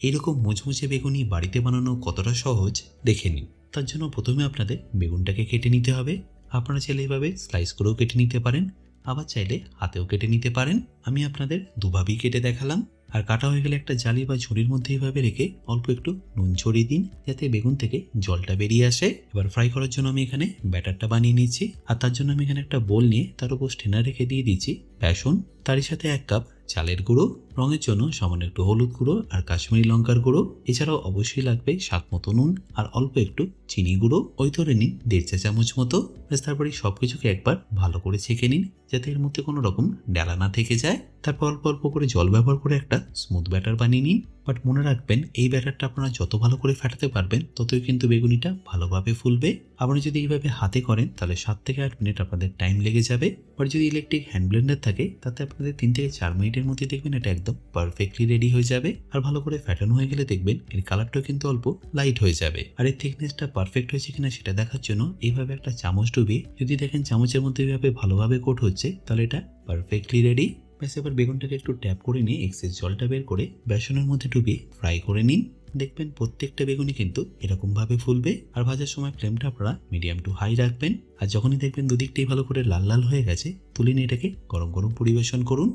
এরকম মুচমুচে বেগুনি বাড়িতে বানানো কতটা সহজ, দেখে নিন। তার জন্য প্রথমে আপনাদের বেগুনটাকে কেটে নিতে হবে। আপনারা চাইলে এভাবে স্লাইস করেও কেটে নিতে পারেন, আবার চাইলে হাতেও কেটে নিতে পারেন। আমি আপনাদের দুভাবেই কেটে দেখালাম। আর কাটা হয়ে গেলে একটা জালি বা ঝুড়ির মধ্যে এইভাবে রেখে অল্প একটু নুন ছড়িয়ে দিন, যাতে বেগুন থেকে জলটা বেরিয়ে আসে। এবার ফ্রাই করার জন্য আমি এখানে ব্যাটারটা বানিয়ে নিচ্ছি আর তার জন্য আমি এখানে একটা বোল নিয়ে তার উপর স্টেনার রেখে দিয়ে দিচ্ছি বেসন, তারই সাথে এক কাপ চালের গুঁড়ো রঙের জন্য সামান্য একটু হলুদ গুঁড়ো আর কাশ্মীরি লঙ্কার গুঁড়ো। এছাড়াও অবশ্যই লাগবে স্বাদ মতো নুন আর অল্প একটু চিনি গুঁড়ো। ওই ধরে নিন দেড় চা চামচ মতো। তারপরে সব কিছুকে একবার ভালো করে ছেঁকে নিন যাতে এর মধ্যে কোনো রকম ডালা না থেকে যায়। তারপর অল্প অল্প করে জল ব্যবহার করে একটা স্মুথ ব্যাটার বানিয়ে নিন। বাট মনে রাখবেন, এই ব্যাটারটা আপনারা যত ভালো করে ফেটাতে পারবেন, ততই কিন্তু বেগুনিটা ভালোভাবে ফুলবে। আপনি যদি এইভাবে হাতে করেন, তাহলে সাত থেকে আট মিনিট আপনাদের টাইম লেগে যাবে। বাট যদি ইলেকট্রিক হ্যান্ড ব্লেন্ডার থাকে, তাতে আপনাদের তিন থেকে চার মিনিটের মধ্যে দেখবেন এটা একদম পারফেক্টলি রেডি হয়ে যাবে। আর ভালো করে ফ্যাটানো হয়ে গেলে দেখবেন এর কালারটাও কিন্তু অল্প লাইট হয়ে যাবে। আর এর থিকনেসটা পারফেক্ট হয়েছে কিনা সেটা দেখার জন্য এইভাবে একটা চামচ ডুবিয়ে যদি দেখেন চামচের মধ্যে এইভাবে ভালোভাবে কোট হচ্ছে, তাহলে এটা পারফেক্টলি রেডি ব্যাস, এবার বেগুনটাকে একটু ট্যাপ করে নিয়ে এক্সেস জলটা বের করে বেসনের মধ্যে ডুবিয়ে ফ্রাই করে নিন। দেখবেন প্রত্যেকটা বেগুনি কিন্তু এরকমভাবে ফুলবে। আর ভাজার সময় ফ্লেমটা আপনারা মিডিয়াম টু হাই রাখবেন। আর যখনই দেখবেন দুদিকটাই ভালো করে লাল লাল হয়ে গেছে, তুলে নিয়ে এটাকে গরম গরম পরিবেশন করুন।